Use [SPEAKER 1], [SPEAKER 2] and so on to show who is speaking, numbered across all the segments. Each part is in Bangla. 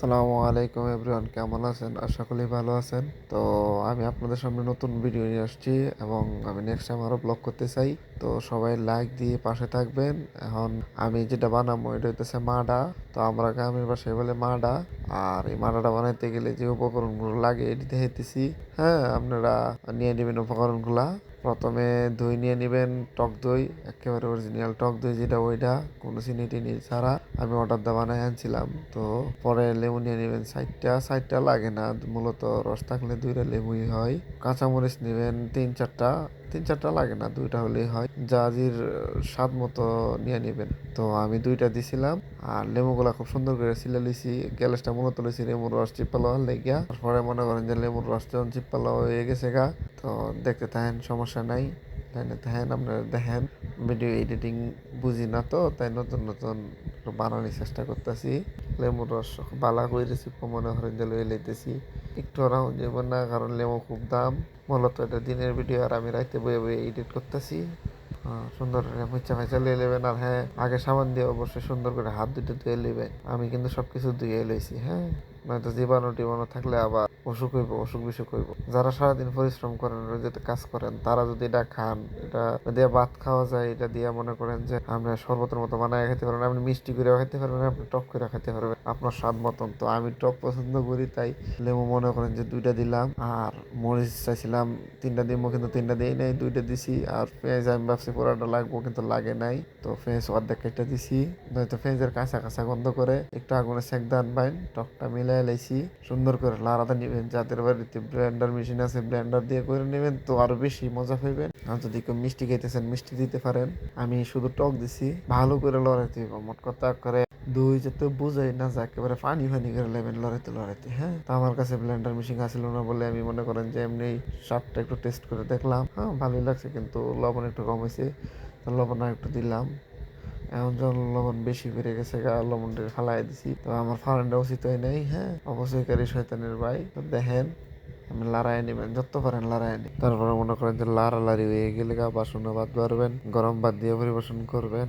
[SPEAKER 1] সালামু আলাইকুম এভরিওয়ান, কেমন আছেন? আশা করি ভালো আছেন। তো আমি আপনাদের সামনে নতুন ভিডিও নিয়ে আসছি এবং আমি নেক্সট টাইম আরও ব্লগ করতে চাই। তো সবাই লাইক দিয়ে পাশে থাকবেন। এখন আমি যেটা বানাবো, এটা হইতেছে মাডা। তো আমরা গ্রামের বাসায় বলে মাডা। আর এই মাডাটা বানাইতে গেলে যে উপকরণগুলো লাগে, এটি দেখেতেছি হ্যাঁ আপনারা নিয়ে নেবেন উপকরণগুলা। প্রথমে দই নিয়ে নেবেন, টক দই, একেবারে অরিজিনাল টক দই যেটা ওইটা, কোনো চিনি টিনি ছাড়া। আমি অর্ডার দেওয়া বানাই আনছিলাম, তো পরে লেবু নিয়ে নেবেন সাইডটা সাইডটা লাগে না, মূলত রস থাকলে দুইটা লেবুই হয়। কাঁচামরিচ নেবেন তিন চারটা। তিন চারটা লাগে না, দুইটা হলেই হয়। জাজির স্বাদ মতো নিয়ে নেবেন। তো আমি দুইটা দিছিলাম, আর লেবুগুলা খুব সুন্দর করে ছিলে লিছি। গ্যালেসটা মূলত লইছি লেবুর রস চিপালো লেগিয়া। তারপরে মনে করেন যে লেবুর রস যখন চিপালো হয়ে গেছে গা, তো দেখতে থাকেন, সমস্যা নাই। লাইনে থাকেন আপনারা দেখেন। ভিডিও এডিটিং বুঝি না তো, তাই নতুন নতুন বানানোর চেষ্টা করতেছি। লেবুর রস বালা করে রেসিপি মনে করেন যে লই লইতেছি। একটু রাউন্ড যাব না, কারণ লেবু খুব দাম। মূলত এটা দিনের ভিডিও আর আমি রাইতে বয়ে বয়ে এডিট করতেছি। সুন্দর করে মুচা মেচা লিয়ে নেবেন আর হ্যাঁ আগে সাবান দিয়ে অবশ্যই সুন্দর করে হাত দুটো ধুয়ে নেবেন আমি কিন্তু সবকিছু ধুয়ে লইছি হ্যাঁ। নয়তো জীবাণু টিবাণু থাকলে আবার অসুখ হইব, অসুখ বিসুখ হইব। যারা সারাদিন পরিশ্রম করেন, রোজেতে কাজ করেন, তারা যদি এটা খান, এটা দিয়ে ভাত খাওয়া যায়, এটা দিয়ে মনে করেন যে আপনি শরবতের মতো বানায় খেতে পারবেন, আপনি মিষ্টি করে খেতে পারবেন, আপনি টক করে খেতে পারবেন। আপনার স্বাদ মতন তো আমি টক পছন্দ করি, তাই লেবু মনে করেন যে দুইটা দিলাম, আর মরিচ চাইছিলাম তিনটা দিব কিন্তু তিনটা দিই নাই, দুইটা দিছি, আর পেঁয়াজ আমি ভাবছি পুরাটা লাগবো, কিন্তু লাগে নাই। তো পেঁয়াজ অর্ধেক কেটে দিছি, নয়তো পেঁয়াজের কাঁচা কাঁচা গন্ধ করে একটু আগুনে সেক দান বাইন টকটা লাইছি, সুন্দর করে লাড়াতে নিবেন, যাদের বাড়িতে ব্লেন্ডার মেশিন আছে ব্লেন্ডার দিয়ে করে নেবেন, তো আরও বেশি মজা পাইবেন। আর যদি কেউ মিষ্টি খাইতেছেন, মিষ্টি দিতে পারেন। আমি শুধু টক দিছি, ভালো করে লড়াইতে মোট কথা করে দই যাতে বুঝাই না যায় একেবারে পানি ফানি করে নেবেন লড়াইতে লড়াইতে হ্যাঁ? তো আমার কাছে ব্লেন্ডার মেশিন আসছিল না বলে আমি মনে করেন যে এমনি স্বাদটা একটু টেস্ট করে দেখলাম। হ্যাঁ ভালোই লাগছে, কিন্তু লবণ একটু কম হয়েছে লবণ একটু দিলাম। এখন জল লবণ বেশি বেড়ে গেছে, গা লবণটা ফালাই দিছি। তো আমার ফালানটা উচিত হয় নাই হ্যাঁ? অবশ্যই কারি শয়তানের ভাই। তো দেখেন, আমি লড়াই নেবেন যত পারেন লড়াই নি তারপরে মনে করেন যে লাড়ালাড়ি হয়ে গেলে গা বাসনও বাদ পারবেন, গরম বাদ দিয়ে পরিবেশন করবেন।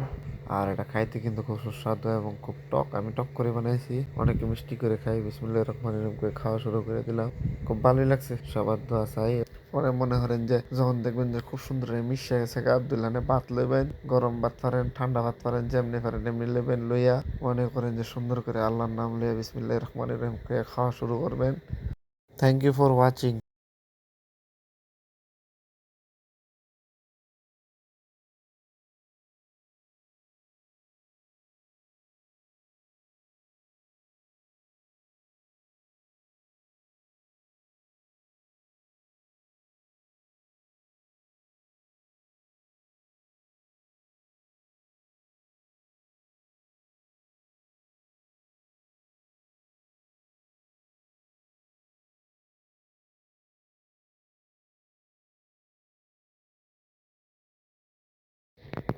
[SPEAKER 1] আর এটা খাইতে কিন্তু খুব সুস্বাদু এবং খুব টক। আমি টক করে বানাইছি, অনেকে মিষ্টি করে খাই বিসমিল্লাহ রহমান করে খাওয়া শুরু করে দিলাম। খুব ভালোই লাগছে, সবার দোয়া চাই। পরে মনে করেন যে, যখন দেখবেন যে খুব সুন্দর মিশে গেছে গা আবদুল্লানে ভাত লইবেন, গরম ভাত পারেন, ঠান্ডা ভাত পারেন, যেমনি পারেন এমনি লেবেন লইয়া মনে করেন যে সুন্দর করে আল্লাহর নাম লইয়া বিসমিল্লাহ রহমান রহিম খাওয়া শুরু করবেন। থ্যাংক ইউ ফর ওয়াচিং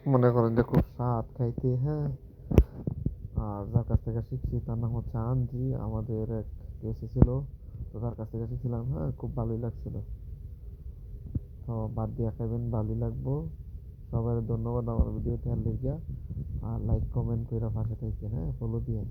[SPEAKER 1] মনে করেন যে খুব স্বাদ খাইতে হ্যাঁ। আর যার কাছ থেকে শিখছি তার নাম হচ্ছে আনজি, আমাদের এক কেসি ছিল। তো তার কাছ থেকে শিখছিলাম হ্যাঁ খুব ভালোই লাগছিল। তো বাদ দিয়ে খাইবেন, ভালোই লাগবো। সবাই ধন্যবাদ আমার ভিডিও খেয়াল লেগে আর লাইক কমেন্ট করে পাশে থাকবেন হ্যাঁ ফলো দিয়ে।